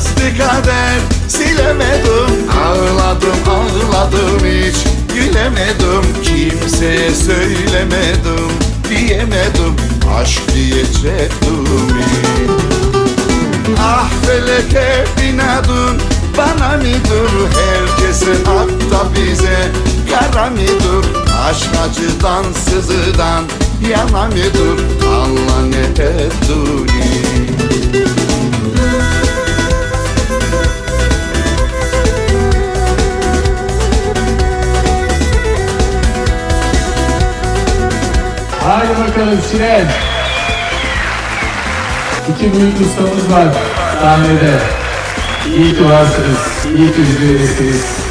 yazdı kader. Silemedim ağladım ağladım hiç. Gülemedim kimseye söylemedim. Diyemedim aşk diye çektim Ah feleke binadın bana midir herkese hatta bize Kara midir aşk acıdan sızıdan yana midir Allah Haydi bakalım Siren. İki büyük ustamız var sahnede. İyi ki varsınız. İyi ki bizimlesiniz.